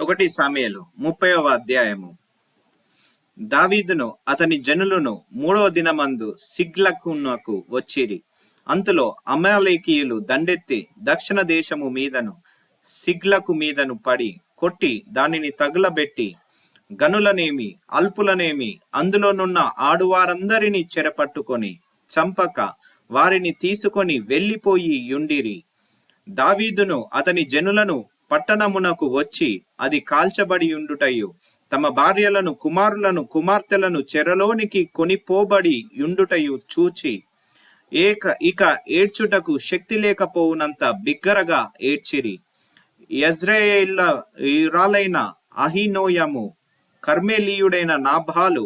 ఒకటి సమయలు ముప్పైవ అధ్యాయము. దావీదును అతని జనులను మూడవ దినమందు సిగ్లకునకు వచ్చిరి. అంతలో అమాలేకీయులు దండెత్తి దక్షిణ దేశము మీదను సిగ్లకు మీదను పడి కొట్టి దానిని తగులబెట్టి గనులనేమి అల్పులనేమి అందులోనున్న ఆడువారందరినీ చెరపట్టుకొని చంపక వారిని తీసుకొని వెళ్ళిపోయి యుండిరి దావీదును అతని జనులను పట్టణమునకు వచ్చి అది కాల్చబడి ఉండుటయు తమ భార్యలను కుమారులను కుమార్తెలను చెరలోనికి కొనిపోబడి ఉండుటయు చూచి ఏక ఇక ఏడ్చుటకు శక్తి లేకపోవునంత బిగ్గరగా ఏడ్చిరి. యజ్రేల అహినోయము కర్మేలీయుడైన నాభాలు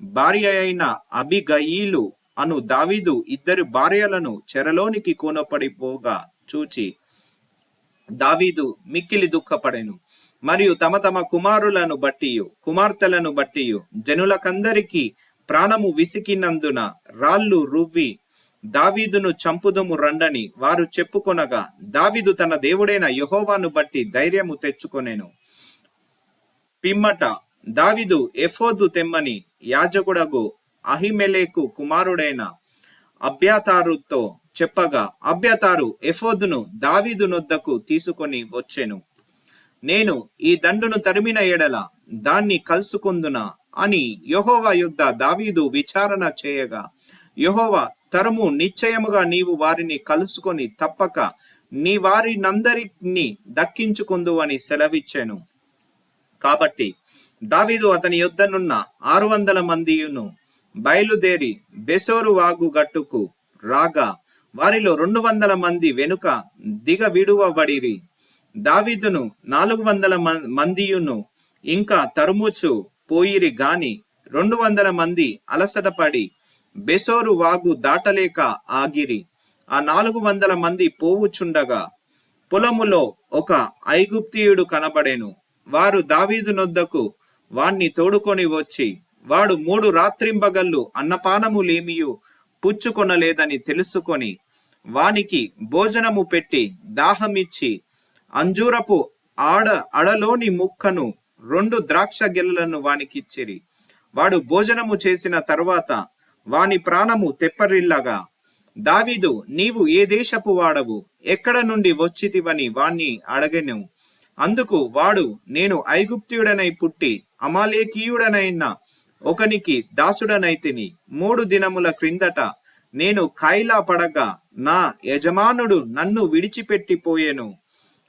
భార్య అయిన అభిగయీలు అను దావీదు ఇద్దరు భార్యలను చెరలోనికి కోనపడిపోగా చూచి దావీదు మిక్కిలి దుఃఖపడెను. మరియు తమ తమ కుమారులను బట్టియు కుమార్తెలను బట్టియు జనులకందరికీ ప్రాణము విసికినందున రాళ్ళు రువ్వి దావీదును చంపుదము రండని వారు చెప్పుకొనగా దావీదు తన దేవుడైన యహోవాను బట్టి ధైర్యము తెచ్చుకొనెను. పిమ్మట దావీదు ఎఫోదు తెమ్మని యాజకుడగు అహిమెలేకు కుమారుడైన అభ్యాతారుతో చెప్పగా అభ్యతారు ఎఫోదును దావీదు నొద్దకు తీసుకొని వచ్చెను. నేను ఈ దండును తరిమిన ఎడల దాన్ని కలుసుకుందునా అని యహోవా యుద్ధ దావీదు విచారణ చేయగా యహోవా తరము నిశ్చయముగా నీవు వారిని కలుసుకొని తప్పక నీ వారినందరినీ దక్కించుకుందు అని సెలవిచ్చాను. కాబట్టి దావీదు అతని యుద్ధనున్న ఆరు వందల మందియును బయలుదేరి బెసోరు వాగు గట్టుకు రాగా వారిలో రెండు వందల మంది వెనుక దిగ విడువబడిరి దావీదును నాలుగు వందల మందియును ఇంకా తరుముచు పోయిరి గాని రెండు వందల మంది అలసటపడి బెసోరు వాగు దాటలేక ఆగిరి. ఆ నాలుగు వందల మంది పోవుచుండగా పొలములో ఒక ఐగుప్తియుడు కనబడెను. వారు దావీదు నొద్దకు వాణ్ణి తోడుకొని వచ్చి వాడు మూడు రాత్రింబగళ్ళు అన్నపానములేమియు పుచ్చుకొనలేదని తెలుసుకొని వానికి భోజనము పెట్టి దాహమిచ్చి అంజూరపు ఆడ అడలోని ముక్కను రెండు ద్రాక్ష గెలలను వానికిచ్చిరి. వాడు భోజనము చేసిన తర్వాత వాని ప్రాణము తెప్పరిల్లగా దావీదు నీవు ఏ దేశపు వాడవు? ఎక్కడ నుండి వచ్చితివని వాణ్ణి అడగను. అందుకు వాడు నేను ఐగుప్తియుడనై పుట్టి అమాలేకీయుడనైన ఒకనికి దాసుడనైతిని మూడు దినముల క్రిందట నేను కాయిలా పడగా నా యజమానుడు నన్ను విడిచిపెట్టిపోయెను.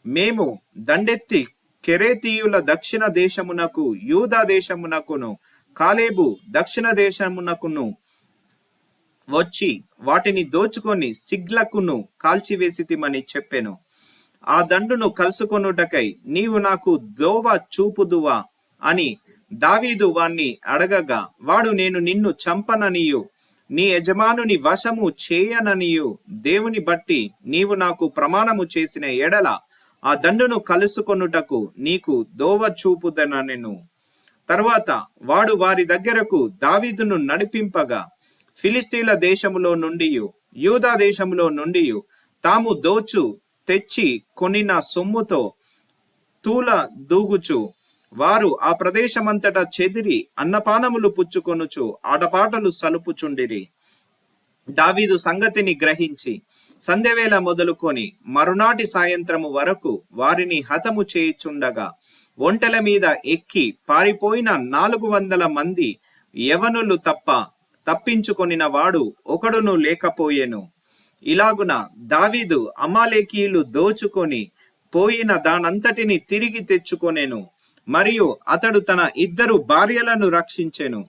మేము దండెత్తి కెరేతీయుల దక్షిణ దేశమునకు యూదా దేశమునకును కాలేబు దక్షిణ దేశమునకును వచ్చి వాటిని దోచుకొని సిగ్లకును కాల్చివేసితిమని చెప్పెను. ఆ దండును కలుసుకొనుటకై నీవు నాకు దోవ చూపుదువా అని దావీదు వాణ్ణి అడగగా వాడు నేను నిన్ను చంపననియు. నీ యజమానుని వశము చేయననియు. దేవుని బట్టి నీవు నాకు ప్రమాణము చేసిన ఎడల ఆ దండును కలుసుకొనుటకు నీకు దోవ చూపుదనెను తర్వాత వాడు వారి దగ్గరకు దావీదును నడిపింపగా ఫిలిస్తీన్ల దేశములో నుండి యూదా దేశములో నుండి తాము దోచు తెచ్చి కొనిన సొమ్ముతో తూల దూగుచు వారు ఆ ప్రదేశమంతటా చెదిరి అన్నపానములు పుచ్చుకొనుచు ఆటపాటలు సలుపుచుండిరి. దావీదు సంగతిని గ్రహించి సంధ్యవేళ మొదలుకొని మరునాటి సాయంత్రము వరకు వారిని హతము చేయుచుండగా ఒంటెల మీద ఎక్కి పారిపోయిన నాలుగు వందల మంది యవనులు తప్ప తప్పించుకొనిన వాడు ఒకడును లేకపోయెను. ఇలాగున దావీదు అమాలేకీయులు దోచుకొని పోయిన దానంతటిని తిరిగి తెచ్చుకొనెను. మరియు అతడు తన ఇద్దరు భార్యలను రక్షించెను.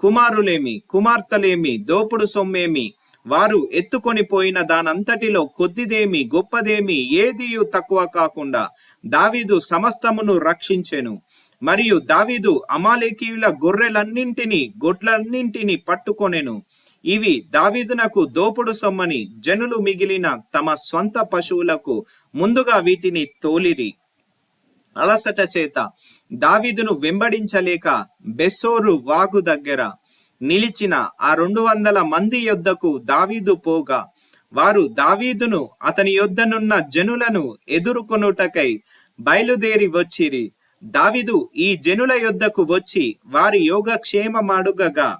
కుమారులేమి కుమార్తెలేమి దోపుడు సొమ్మేమి వారు ఎత్తుకొని పోయిన దానంతటిలో కొద్దిదేమి గొప్పదేమి ఏదియు తక్కువ కాకుండా దావీదు సమస్తమును రక్షించెను. మరియు దావీదు అమాలేకీయుల గొర్రెలన్నింటినీ గొడ్లన్నింటినీ పట్టుకొనెను. ఇవి దావీదునకు దోపుడు సొమ్మని జనులు మిగిలిన తమ స్వంత పశువులకు ముందుగా వీటిని తోలిరి. అలసట చేత దావీదును వెంబడించలేక బెస్సోరు వాగు దగ్గర నిలిచిన ఆ రెండు వందల మంది యొద్దకు దావీదు పోగా వారు దావీదును అతని యొద్దనున్న జనులను ఎదుర్కొనుటకై బయలుదేరి వచ్చిరి. దావీదు ఈ జనుల యొద్దకు వచ్చి వారి యోగక్షేమమాడుగగా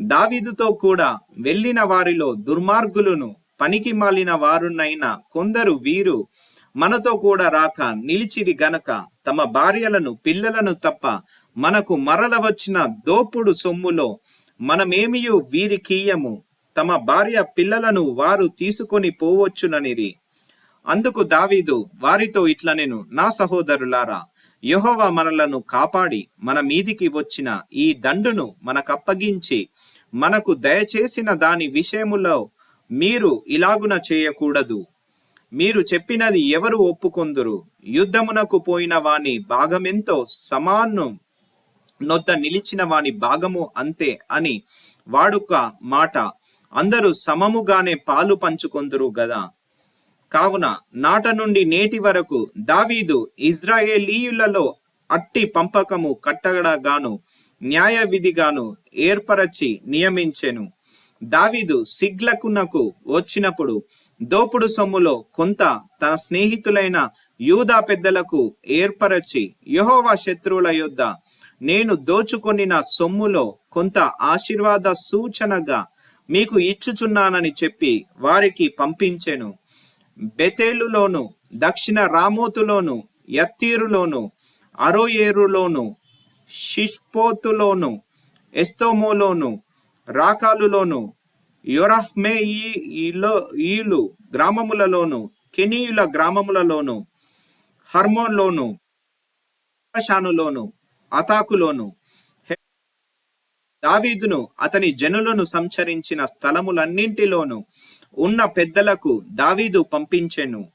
దావీదుతో కూడా వెళ్ళిన వారిలో దుర్మార్గులను పనికి మాలిన వారునైన కొందరు వీరు మనతో కూడా రాక నిలిచిరి గనక. తమ భార్యలను పిల్లలను తప్ప మనకు మరల వచ్చిన దోపుడు సొమ్ములో మనమేమియు వీరికీయము తమ భార్య పిల్లలను వారు తీసుకొని పోవచ్చుననిరి. అందుకు దావీదు వారితో ఇట్లా నేను నా సహోదరులారా యెహోవా మనలను కాపాడి మన మీదికి వచ్చిన ఈ దండును మనకప్పగించి మనకు దయచేసిన దాని విషయములో మీరు ఇలాగున చేయకూడదు. మీరు చెప్పినది ఎవరు ఒప్పుకొందురు? యుద్ధమునకు పోయిన వాని భాగమెంతో సమానం నొద్ద నిలిచిన వాని భాగము అంతే అని వాడుక మాట. అందరూ సమముగానే పాలు పంచుకొందురు గదా. కావున నాట నుండి నేటి వరకు దావీదు ఇజ్రాయేలీయులలో అట్టి పంపకము కట్టడగాను న్యాయ విధిగాను ఏర్పరచి నియమించెను. దావీదు సిగ్లకునకు వచ్చినప్పుడు దోపుడు సొమ్ములో కొంత తన స్నేహితులైన యూదా పెద్దలకు ఏర్పరచి యహోవా శత్రువుల యొద్ద నేను దోచుకొనిన సొమ్ములో కొంత ఆశీర్వాద సూచనగా మీకు ఇచ్చుచున్నానని చెప్పి వారికి పంపించెను. బెతేలులోను దక్షిణ రామోతులోను యత్తీరులోను అరోయేరులోను షిష్పోతులోను ఎస్తోమోలోను రాకాలులోను యొరహ్మేయిలో ఈలు గ్రామములలోను కెనీయుల గ్రామములలోను హర్మోన్లోను షానులోను అతాకులోను దావీదును అతని జనులను సంచరించిన స్థలములన్నింటిలోను ఉన్న పెద్దలకు దావీదు పంపించెను.